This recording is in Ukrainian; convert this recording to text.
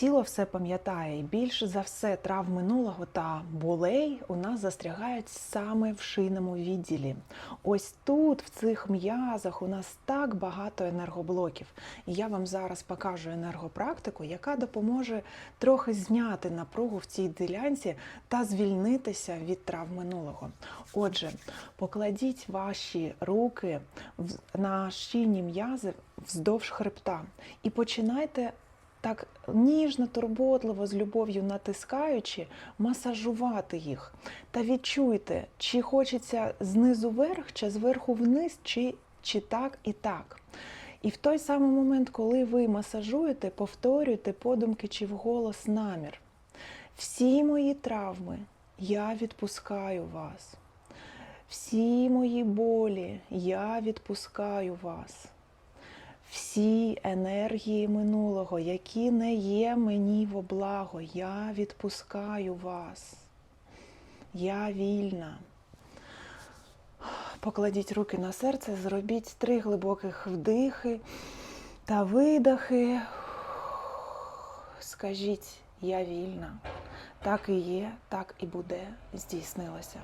Тіло все пам'ятає, і більше за все трав минулого та болей у нас застрягають саме в шийному відділі. Ось тут, в цих м'язах, у нас так багато енергоблоків. І я вам зараз покажу енергопрактику, яка допоможе трохи зняти напругу в цій ділянці та звільнитися від трав минулого. Отже, покладіть ваші руки на шийні м'язи вздовж хребта і починайте так ніжно, турботливо, з любов'ю натискаючи, масажувати їх. Та відчуйте, чи хочеться знизу вверх, чи зверху вниз, чи, чи так і так. І в той самий момент, коли ви масажуєте, повторюйте подумки чи вголос намір. Всі мої травми я відпускаю вас. Всі мої болі я відпускаю вас всі енергії минулого, які не є мені во благо, я відпускаю вас. Я вільна. Покладіть руки на серце, зробіть три глибоких вдихи та видихи. Скажіть, я вільна. Так і є, так і буде, здійснилося.